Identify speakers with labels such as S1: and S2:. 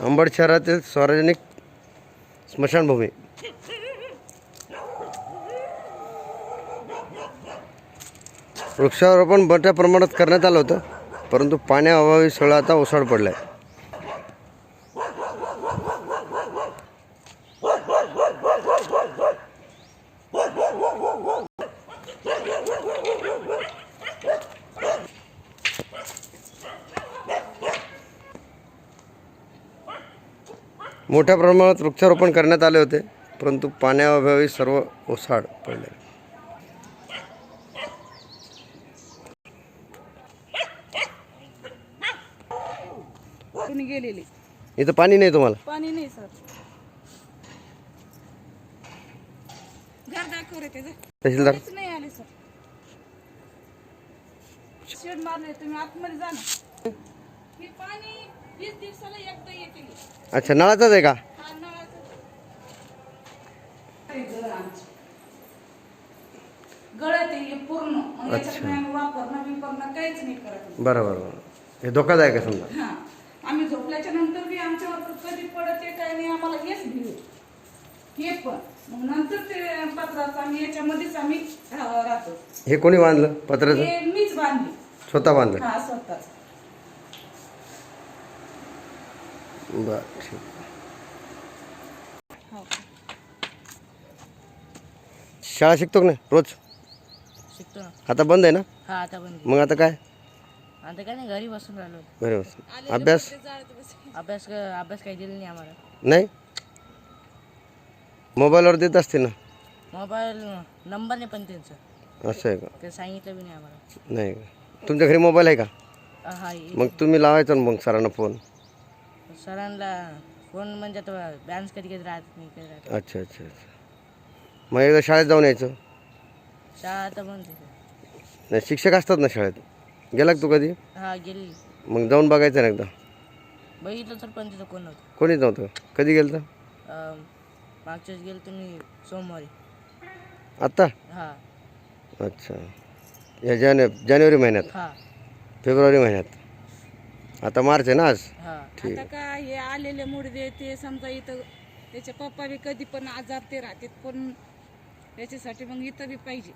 S1: अंबड शहरातील सार्वजनिक स्मशानभूमी. वृक्षारोपण मोठ्या प्रमाणात करण्यात आलं होतं परंतु पाण्याअभावी सगळं आता ओसाड पडलं आहे मोठ्या प्रमाणात वृक्षारोपण करण्यात आले होते परंतु पाण्याअभावी सर्व ओसाड पडले.
S2: गेलेली.
S1: इथं पाणी नाही तुम्हाला?
S2: पाणी नाही सर.
S1: तहसीलदार.
S2: नाही आले सर. शेड मारले तुम्ही आतमध्ये जा ना. हे पाणी
S1: अच्छा नळाचाच आहे का?
S2: हा नळाचं हे
S1: धोकादायक आहे समजा?
S2: हा. आम्ही झोपल्याच्या नंतर बी आमच्यावर कधी पडत आहे काय नाही आम्हाला हेच भिऊ हे पण. मग नंतर ते पत्राचं आम्ही याच्यामध्येच आम्ही राह- राहतो.
S1: हे कोणी बांधलं पत्राचं?
S2: हे मीच बांधली.
S1: स्वतः बांधलं.
S2: हा स्वतःच.
S1: बरं ठीक.
S2: हो
S1: शाळा शिकतो का नाही रोज?
S3: शिकतो ना.
S1: आता बंद आहे ना?
S3: हा आता पण
S1: मग आता काय?
S3: आता काय नाही घरी बसून राहिलो.
S1: घरी बसून. अभ्यास?
S3: अभ्यास अभ्यास काही दिला नाही आम्हाला.
S1: नाही? मोबाईलवर देत असते ना?
S3: मोबाईल नंबर नाही पण त्यांचं.
S1: असं आहे का?
S3: ते सांगितलं बी नाही आम्हाला.
S1: नाही का? तुमच्या घरी मोबाईल आहे का?
S3: हा
S1: मग तुम्ही लावायचा ना मग सरांना फोन.
S3: सरांना फोन म्हणजे आता बॅन्स कधी कधी राहत नाही कधी राहत
S1: अच्छा अच्छा अच्छा. मग एकदा शाळेत जाऊन यायचं?
S3: शाळा आता बंद आहे.
S1: नाही शिक्षक असतात ना शाळेत? गेला का तू कधी?
S3: हा गेली.
S1: मग जाऊन बघायचं ना एकदा.
S3: बघितलं तर पण तिथं कोण नव्हतं.
S1: कोणीच नव्हतं? कधी गेलं तर
S3: अ, मागच्या वेळेस गेलो तुम्ही सोमवारी.
S1: आत्ता?
S3: हा.
S1: अच्छा. या जाने जानेवारी महिन्यात?
S3: हा.
S1: फेब्रुवारी महिन्यात. आता मार्च आहे ना आज?
S3: हा.
S2: आता काय हे आलेले मुडदे ते समजा इथं त्याचे पप्पा बी कधी पण आजार ते राहतात पण त्याच्यासाठी मग इथं बी पाहिजे.